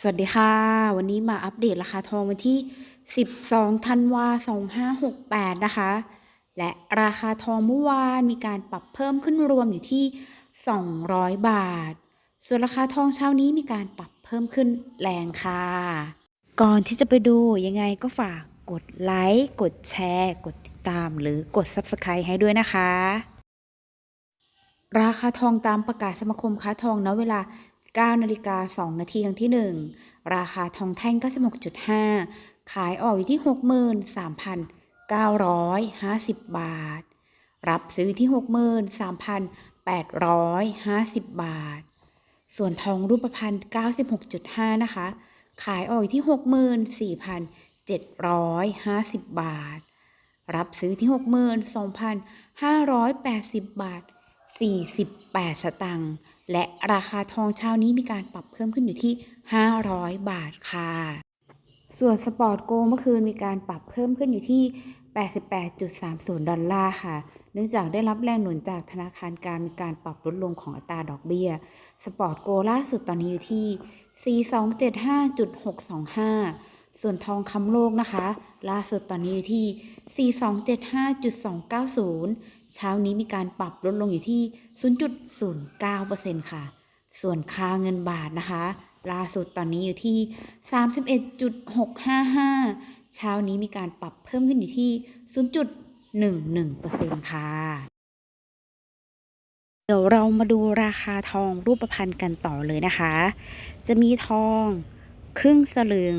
สวัสดีค่ะ วันนี้มาอัปเดตราคาทองวันที่ 12 ธันวา 2568 นะคะ และราคาทองเมื่อวานมีการปรับเพิ่มขึ้นรวมอยู่ที่ 200 บาท ส่วนราคาทองเช้านี้มีการปรับเพิ่มขึ้นแรงค่ะ ก่อนที่จะไปดูยังไงก็ฝากกดไลค์ กดแชร์ กดติดตาม หรือกด Subscribe ให้ด้วยนะคะ ราคาทองตามประกาศสมาคมค้าทองณเวลา 9นาฬิกา2นาทีครั้งที่ 1 ราคาทองแท่ง 96.5 ขายออกอยู่ที่ 63,950 บาท รับซื้อที่ 63,850 บาท ส่วนทองรูปพรรณ96.5 นะคะ ขายออกอยู่ที่ 64,750 บาท รับซื้อที่ 62,580 บาท 48 สตางค์ และราคาทองเช้านี้มีการปรับเพิ่มขึ้นอยู่ที่ 500 บาทค่ะ ส่วนสปอร์ตโกเมื่อคืนมีการปรับเพิ่มขึ้นอยู่ที่ 88.30 ดอลลาร์ค่ะ เนื่องจากได้รับแรงหนุนจากธนาคารกลารมีการปรับลดลงของอัตราดอกเบี้ย สปอร์ตโกล่าสุดตอนนี้อยู่ที่ 4275.625 ส่วนทองคำโลกนะคะ ล่าสุดตอนนี้อยู่ที่ 4275.290 เช้านี้มีการปรับลดลงอยู่ที่ 0.09%ค่ะ ส่วนค่าเงินบาทนะคะ ล่าสุดตอนนี้อยู่ที่ 31.655 เช้านี้มีการปรับเพิ่มขึ้นอยู่ที่ 0.11%ค่ะเดี๋ยวเรามาดูราคาทองรูปพรรณกันต่อเลยนะคะ จะมีทองครึ่งสลึง